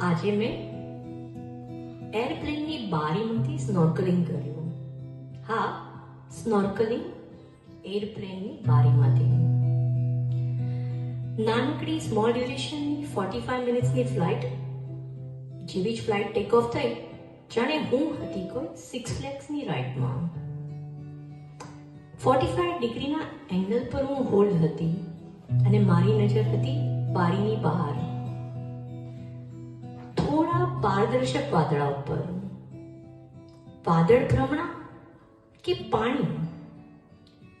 આજે મેં એરપ્લેનની બારીમાંથી સ્નોર્કલિંગ કર્યું. હા સ્નોર્કલિંગ એરપ્લેનની બારીમાંથી. નાનકડી સ્મોલ ડ્યુરેશનની ફોર્ટી ફાઈવ મિનિટ્સની ફ્લાઇટ જેવી જ ફ્લાઇટ ટેક ઓફ થઈ, જાણે હું હતી કોઈ સિક્સ ફ્લેક્સની રાઇડમાં ફોર્ટી ફાઈવ ડિગ્રીના એંગલ પર હું હોલ્ડ હતી અને મારી નજર હતી બારીની બહાર. પારદર્શક વાદળા ઉપર. વાદળ ભ્રમણા કે પાણી?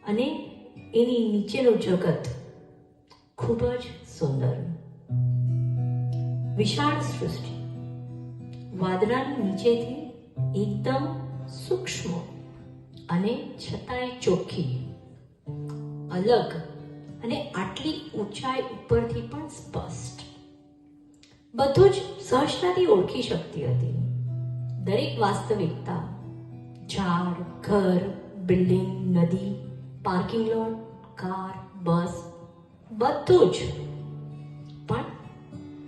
અને એની નીચેનું જગત ખૂબ જ સુંદર. વિશાળ સૃષ્ટિ. વાદળાની નીચેથી એકદમ સૂક્ષ્મ અને છતાંય ચોખ્ખી. અલગ અને આટલી ઊંચાઈ ઉપરથી પણ સ્પષ્ટ. બધું જ સહજતાથી ઓળખી શકતી હતી. દરેક વાસ્તવિકતા, ઝાડ, ઘર, બિલ્ડિંગ, નદી, પાર્કિંગ લોટ, કાર, બસ, બધું જ. પણ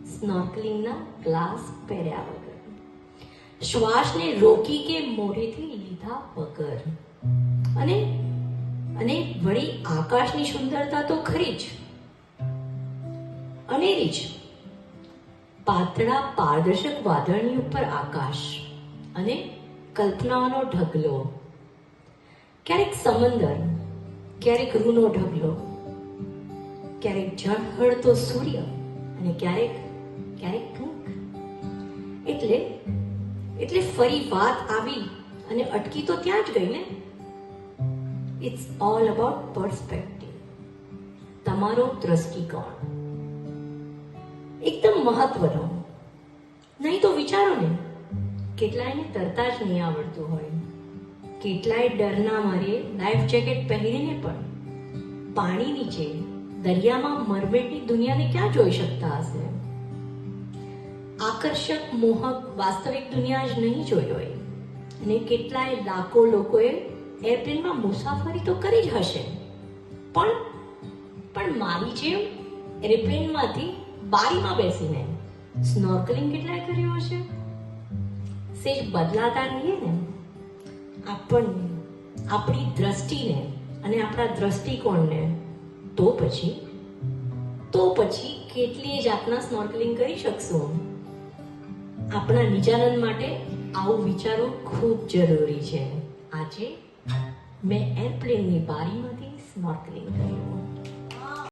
સ્નોર્કલિંગના ગ્લાસ પહેર્યા વગર, શ્વાસને રોકી કે મોઢેથી લીધા વગર. અને અને વળી આકાશની સુંદરતા તો ખરી જ. અનેરી જ. પાતળા પારદર્શક વાદળની ઉપર આકાશ અને કલ્પનાઓનો ઢગલો. ક્યારેક સમંદર, ક્યારેક રૂનો ઢગલો, ક્યારેક ઝળહળતો સૂર્ય અને ક્યારેક ક્યારેક કંઈક એટલે એટલે ફરી વાત આવી અને અટકી તો ત્યાં જ ગઈ ને? ઇટ્સ ઓલ અબાઉટ પર્સપેક્ટિવ તમારો દ્રષ્ટિકોણ. એકદમ મહત્વનો. નહીં તો વિચારો ને કેટલાયને તરતા જ નહીં આવડતું હોય. કેટલાય ડરના મારે લાઈફ જેકેટ પહેરીને પણ પાણી નીચે દરિયામાં મરમેટની દુનિયાને ક્યાં જોઈ શકતા હશે? આકર્ષક, મોહક, વાસ્તવિક દુનિયા જ નહીં જોઈ હોય. અને કેટલાય લાખો લોકોએ એરપ્લેનમાં મુસાફરી તો કરી જ હશે. પણ પણ મારી જેમ એરપ્લેનમાંથી બારીમાં બેસીને સ્નોર્કલિંગ કેટલાય કર્યું હશે? સેજ બદલાતા રહીએ ને, આપણને, આપણી દ્રષ્ટિને અને આપણા દ્રષ્ટિકોણને, તો પછી તો પછી કેટલીય જાતના સ્નોર્કલિંગ કરી શકશું? આપણા નિજાનંદ માટે આવું વિચારવું ખૂબ જરૂરી છે. આજે મેં એરપ્લેનની બારીમાંથી સ્નોર્કલિંગ